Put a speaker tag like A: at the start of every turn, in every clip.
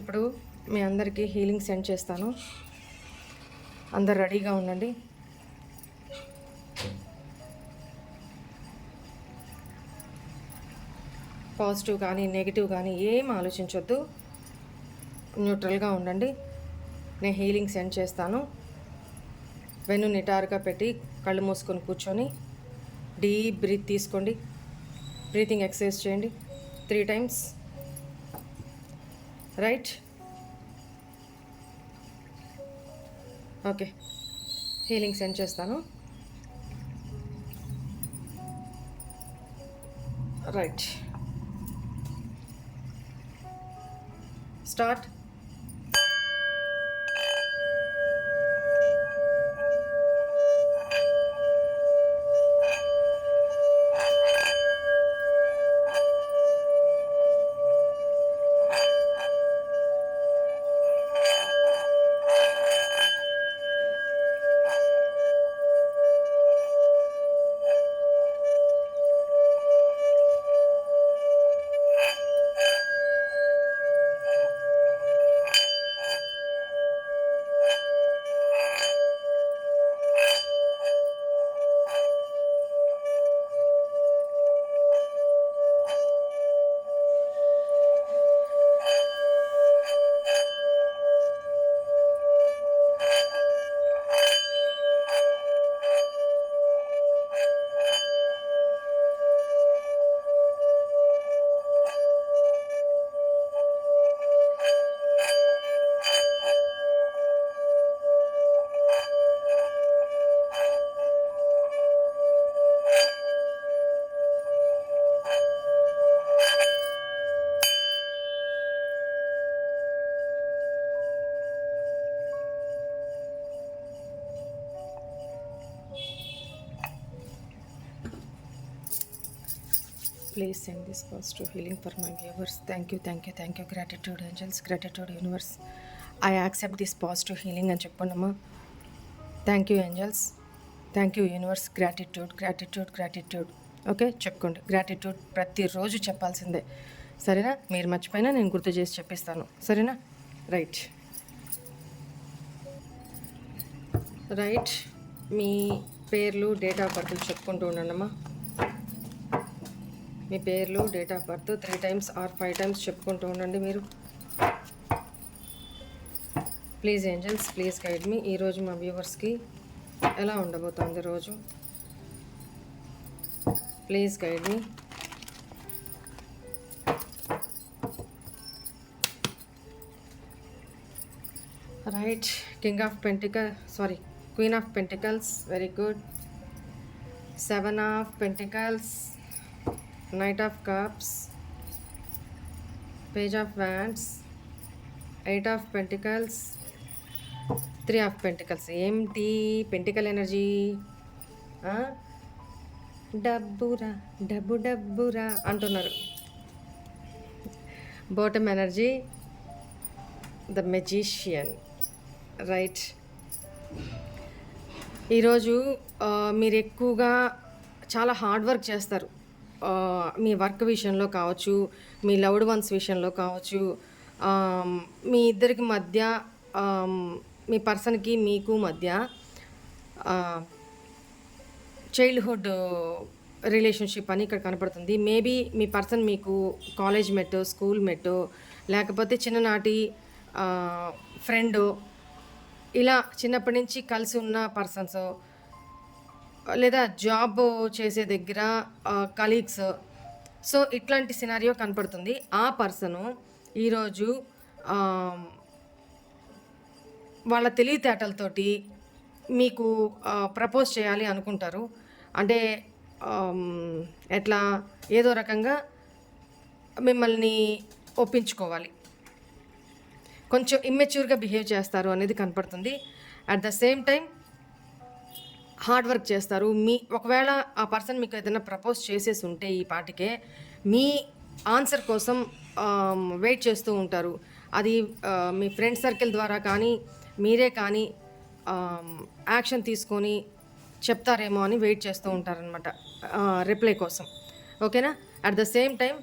A: ఇప్పుడు మీ అందరికీ healing send చేస్తాను. అందరు రెడీగా ఉండండి. పాజిటివ్ కానీ నెగిటివ్ కానీ ఏం ఆలోచించొద్దు. న్యూట్రల్గా ఉండండి. నేను హీలింగ్ సెండ్ చేస్తాను. వెన్ను నిటారుగా పెట్టి కళ్ళు మూసుకొని కూర్చొని డీప్ బ్రీత్ తీసుకోండి. బ్రీతింగ్ ఎక్సర్సైజ్ చేయండి. Three times. Right okay healing send చేస్తాను. Right start please send this positive healing for my viewers thank you thank you thank you gratitude angels gratitude universe I accept this positive healing అని చెప్పున్నామా thank you angels thank you universe gratitude gratitude gratitude okay చెప్పుకోండి. Gratitude ప్రతిరోజు చెప్పాల్సిందే. సరేనా? మీరు మర్చిపోయినా నేను గుర్తు చేసి చెప్పిస్తాను. సరేనా? రైట్ రైట్ మీ పేర్లు డేట్ ఆఫ్ బర్త్ చెప్పుకుంటూ ఉండండి అమ్మా మీ పేర్లు date of birth three times or five times చెప్పుకుంటూ ఉండండి మీరు. Please angels please guide me ఈరోజు మా వ్యూవర్స్కి ఎలా ఉండబోతోంది రోజు? Please guide me right king of pentacle sorry queen of pentacles very good seven of pentacles knight of cups page of wands eight of pentacles three of pentacles ఏంటి pentacle energy డబ్బురా డబ్బు డబ్బురా అంటున్నారు. Bottom energy the magician right ఈరోజు మీరు ఎక్కువగా చాలా hard work చేస్తారు. మీ వర్క్ విషయంలో కావచ్చు మీ లవ్డ్ వన్స్ విషయంలో కావచ్చు మీ ఇద్దరికి మధ్య మీ పర్సన్కి మీకు మధ్య చైల్డ్హుడ్ రిలేషన్షిప్ అని ఇక్కడ కనపడుతుంది. మేబీ మీ పర్సన్ మీకు కాలేజ్ మెట్ స్కూల్ మెట్ లేకపోతే చిన్ననాటి ఫ్రెండ్ ఇలా చిన్నప్పటి నుంచి కలిసి ఉన్న పర్సన్స్ లేదా జాబ్ చేసే దగ్గర కలీగ్స్ సో ఇట్లాంటి సినారియో కనపడుతుంది. ఆ పర్సను ఈరోజు వాళ్ళ తెలివితేటలతోటి మీకు ప్రపోజ్ చేయాలి అనుకుంటారు. అంటే ఎట్లా? ఏదో రకంగా మిమ్మల్ని ఒప్పించుకోవాలి. కొంచెం ఇమ్మెచ్యూర్గా బిహేవ్ చేస్తారు అనేది కనపడుతుంది. At the same time hard work చేస్తారు. మీ ఒకవేళ ఆ పర్సన్ మీకు ఏదైనా ప్రపోజ్ చేసేసి ఉంటే ఈ పాటికే మీ ఆన్సర్ కోసం వెయిట్ చేస్తూ ఉంటారు. అది మీ ఫ్రెండ్ సర్కిల్ ద్వారా కానీ మీరే కానీ యాక్షన్ తీసుకొని చెప్తారేమో అని వెయిట్ చేస్తూ ఉంటారనమాట రిప్లై కోసం. ఓకేనా? అట్ ద సేమ్ టైం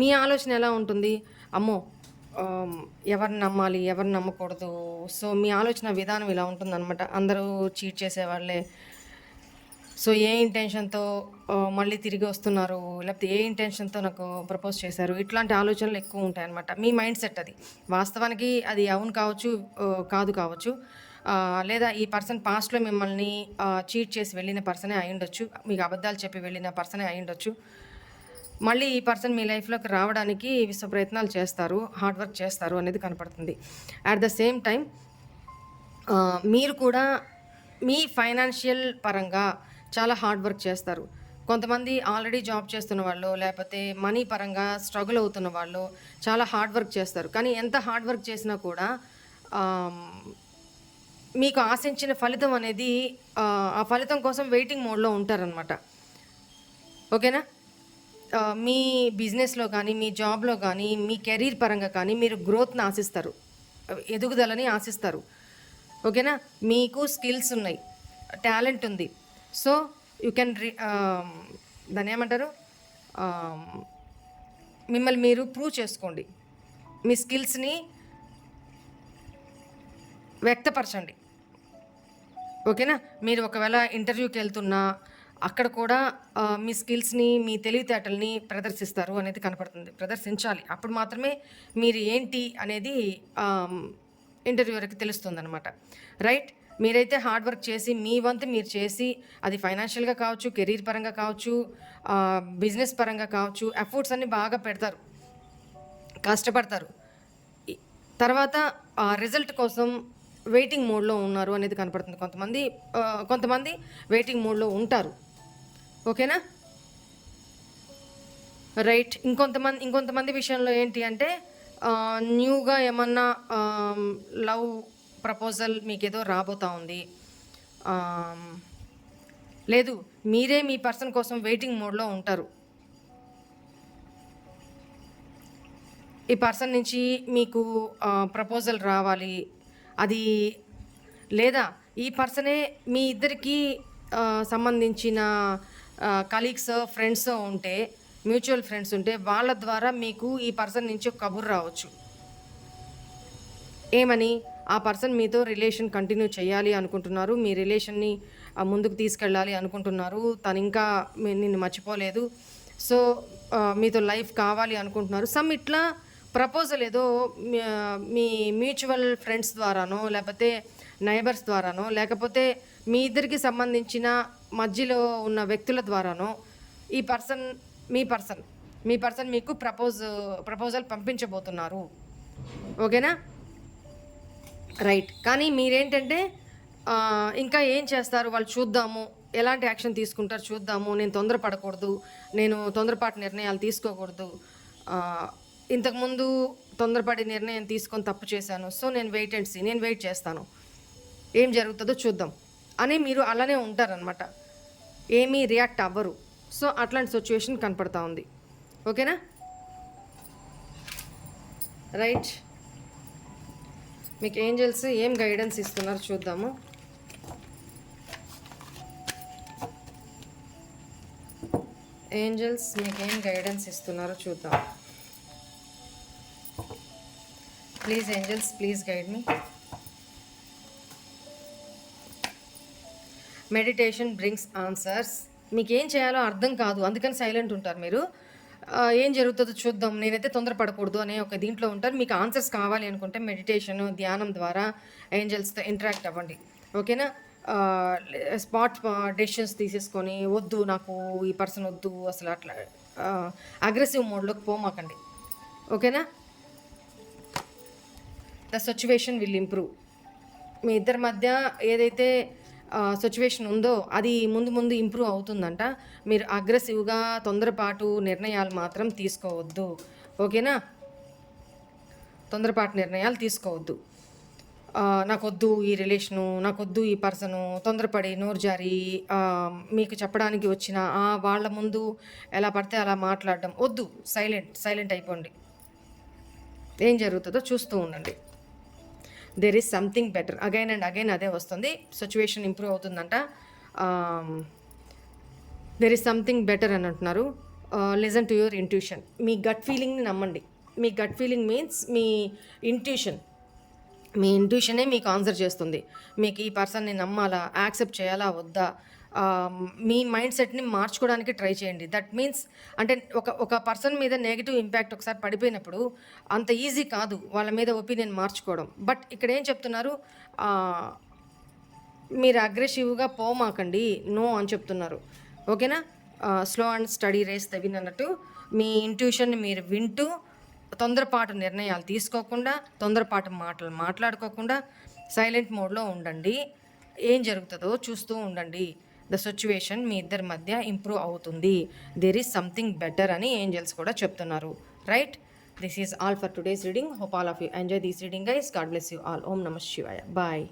A: మీ ఆలోచన ఎలా ఉంటుంది? అమ్మో ఎవరిని నమ్మాలి ఎవరిని నమ్మకూడదు. సో మీ ఆలోచన విధానం ఇలా ఉంటుందన్నమాట. అందరూ చీట్ చేసేవాళ్ళే. సో ఏ ఇంటెన్షన్తో మళ్ళీ తిరిగి వస్తున్నారు? లేకపోతే ఏ ఇంటెన్షన్తో నాకు ప్రపోజ్ చేశారు? ఇట్లాంటి ఆలోచనలు ఎక్కువ ఉంటాయి అనమాట మీ మైండ్ సెట్ అది. వాస్తవానికి అది అవును కావచ్చు కాదు కావచ్చు. లేదా ఈ పర్సన్ పాస్ట్లో మిమ్మల్ని చీట్ చేసి వెళ్ళిన పర్సనే అయి ఉండొచ్చు. మీకు అబద్ధాలు చెప్పి వెళ్ళిన పర్సనే అయి ఉండొచ్చు. మళ్ళీ ఈ పర్సన్ మీ లైఫ్లోకి రావడానికి విశ్వ ప్రయత్నాలు చేస్తారు హార్డ్ వర్క్ చేస్తారు అనేది కనపడుతుంది. అట్ ద సేమ్ టైం మీరు కూడా మీ ఫైనాన్షియల్ పరంగా చాలా హార్డ్ వర్క్ చేస్తారు. కొంతమంది ఆల్రెడీ జాబ్ చేస్తున్న వాళ్ళు లేకపోతే మనీ పరంగా స్ట్రగుల్ అవుతున్న వాళ్ళు చాలా హార్డ్ వర్క్ చేస్తారు. కానీ ఎంత హార్డ్ వర్క్ చేసినా కూడా మీకు ఆశించిన ఫలితం అనేది ఆ, ఫలితం కోసం వెయిటింగ్ మోడ్లో ఉంటారనమాట ఓకేనా? మీ బిజినెస్లో కానీ మీ జాబ్లో కానీ మీ కెరీర్ పరంగా కానీ మీరు గ్రోత్ని ఆశిస్తారు. ఎదుగుదలని ఆశిస్తారు. ఓకేనా? మీకు స్కిల్స్ ఉన్నాయి. టాలెంట్ ఉంది. సో యూ కెన్ రి దాన్ని ఏమంటారు? మిమ్మల్ని మీరు ప్రూవ్ చేసుకోండి. మీ స్కిల్స్ని వ్యక్తపరచండి. ఓకేనా? మీరు ఒకవేళ ఇంటర్వ్యూకి వెళ్తున్నా అక్కడ కూడా మీ స్కిల్స్ని మీ తెలివితేటల్ని ప్రదర్శిస్తారు అనేది కనపడుతుంది. ప్రదర్శించాలి. అప్పుడు మాత్రమే మీరు ఏంటి అనేది ఇంటర్వ్యూవర్కి తెలుస్తుంది అనమాట రైట్? మీరైతే హార్డ్ వర్క్ చేసి మీ వంతు మీరు చేసి అది ఫైనాన్షియల్గా కావచ్చు కెరీర్ పరంగా కావచ్చు బిజినెస్ పరంగా కావచ్చు ఎఫర్ట్స్ అన్ని బాగా పెడతారు. కష్టపడతారు. తర్వాత ఆ రిజల్ట్ కోసం వెయిటింగ్ మోడ్లో ఉన్నారు అనేది కనపడుతుంది. కొంతమంది కొంతమంది వెయిటింగ్ మోడ్లో ఉంటారు. ఓకేనా? రైట్ ఇంకొంతమంది ఇంకొంతమంది విషయంలో ఏంటి అంటే న్యూగా ఏమన్నా లవ్ ప్రపోజల్ మీకు ఏదో రాబోతా ఉంది. లేదు మీరే మీ పర్సన్ కోసం వెయిటింగ్ మోడ్లో ఉంటారు. ఈ పర్సన్ నుంచి మీకు ప్రపోజల్ రావాలి. అది లేదా ఈ పర్సనే మీ ఇద్దరికి సంబంధించిన కలీగ్స్ ఫ్రెండ్స్ ఉంటే మ్యూచువల్ ఫ్రెండ్స్ ఉంటే వాళ్ళ ద్వారా మీకు ఈ పర్సన్ నుంచి ఒక కబుర్ రావచ్చు. ఏమని? ఆ పర్సన్ మీతో రిలేషన్ కంటిన్యూ చేయాలి అనుకుంటున్నారు. మీ రిలేషన్ని ముందుకు తీసుకెళ్ళాలి అనుకుంటున్నారు. తను ఇంకా నిన్ను మర్చిపోలేదు. సో మీతో లైఫ్ కావాలి అనుకుంటున్నారు. సమ్ ఇట్లా ప్రపోజల్ ఏదో మీ మ్యూచువల్ ఫ్రెండ్స్ ద్వారానో లేకపోతే నైబర్స్ ద్వారానో లేకపోతే మీ ఇద్దరికి సంబంధించిన మధ్యలో ఉన్న వ్యక్తుల ద్వారానో ఈ పర్సన్ మీ పర్సన్ మీ పర్సన్ మీకు ప్రపోజ్ ప్రపోజల్ పంపించబోతున్నారు. ఓకేనా? రైట్. కానీ మీరేంటంటే ఇంకా ఏం చేస్తారు? వాళ్ళు చూద్దాము. ఎలాంటి యాక్షన్ తీసుకుంటారు చూద్దాము. నేను తొందరపడకూడదు. నేను తొందరపాటు నిర్ణయాలు తీసుకోకూడదు. ఇంతకుముందు తొందరపడి నిర్ణయం తీసుకొని తప్పు చేశాను. సో నేను వెయిట్ అండ్ సీ. నేను వెయిట్ చేస్తాను. ఏం జరుగుతుందో చూద్దాం. అని మీరు అలానే ఉంటారనమాట ఏమీ రియాక్ట్ అవ్వరు. సో అట్లాంటి సిచ్యువేషన్ కనపడతా ఉంది. ఓకేనా? రైట్. మీకు ఏంజల్స్ ఏం గైడెన్స్ ఇస్తున్నారు చూద్దాము. ఏంజల్స్ మీకు ఏం గైడెన్స్ ఇస్తున్నారో చూద్దాం. Please angels please guide me. Meditation brings answers. మీకు ఏం చేయాలో అర్థం కాదు అందుకని సైలెంట్ ఉంటారు మీరు. ఏం జరుగుతుందో చూద్దాం నేనైతే తొందరపడకూడదు అనే ఒక దీంట్లో ఉంటారు. మీకు ఆన్సర్స్ కావాలి అనుకుంటే మెడిటేషన్ ధ్యానం ద్వారా ఏంజల్స్తో ఇంటరాక్ట్ అవ్వండి. ఓకేనా? స్పాట్ డెసిషన్స్ తీసేసుకొని వద్దు నాకు ఈ పర్సన్ వద్దు అసలు అట్లా అగ్రెసివ్ మోడ్లోకి పోమాకండి. ఓకేనా? The situation will improve. మీ ఇద్దరి మధ్య ఏదైతే సిచ్యువేషన్ ఉందో అది ముందు ముందు ఇంప్రూవ్ అవుతుందంట. మీరు అగ్రెసివ్గా తొందరపాటు నిర్ణయాలు మాత్రం తీసుకోవద్దు. ఓకేనా? తొందరపాటు నిర్ణయాలు తీసుకోవద్దు. నాకు నాకొద్దు ఈ రిలేషను నాకొద్దు ఈ పర్సను తొందరపడి నోరు జారి మీకు చెప్పడానికి వచ్చిన వాళ్ళ ముందు ఎలా పడితే అలా మాట్లాడడం వద్దు. సైలెంట్ సైలెంట్ అయిపోండి. ఏం జరుగుతుందో చూస్తూ ఉండండి. There is something better again and again అదే వస్తుంది. సిచ్యువేషన్ ఇంప్రూవ్ అవుతుందంట. దెర్ ఈస్ సంథింగ్ బెటర్ అని అంటున్నారు. లిజన్ టు యువర్ ఇంట్యూషన్ మీ గట్ ఫీలింగ్ని నమ్మండి. మీ గట్ ఫీలింగ్ మీన్స్ మీ ఇంట్యూషన్ మీ ఇంట్యూషనే మీకు ఆన్సర్ చేస్తుంది. మీకు ఈ పర్సన్ని నమ్మాలా? యాక్సెప్ట్ చేయాలా? వద్దా? మీ మైండ్ సెట్ని మార్చుకోవడానికి ట్రై చేయండి. దట్ మీన్స్ అంటే ఒక ఒక పర్సన్ మీద నెగిటివ్ ఇంపాక్ట్ ఒకసారి పడిపోయినప్పుడు అంత ఈజీ కాదు వాళ్ళ మీద ఒపీనియన్ మార్చుకోవడం. బట్ ఇక్కడ ఏం చెప్తున్నారు? మీరు అగ్రెసివ్గా పోమాకండి నో అని చెప్తున్నారు. ఓకేనా? స్లో అండ్ స్టడీ రేస్ తగిన అన్నట్టు మీ ఇంట్యూషన్ని మీరు వింటూ తొందరపాటు నిర్ణయాలు తీసుకోకుండా తొందరపాటు మాటలు మాట్లాడుకోకుండా సైలెంట్ మోడ్లో ఉండండి. ఏం జరుగుతుందో చూస్తూ ఉండండి. ద సిచ్యువేషన్ మీ ఇద్దరి మధ్య ఇంప్రూవ్ అవుతుంది. దేర్ ఈస్ సంథింగ్ బెటర్ అని ఏంజల్స్ కూడా చెప్తున్నారు. Right this is all for today's reading hope all of you enjoy these reading guys God bless you all ఓం నమ శివాయ బాయ్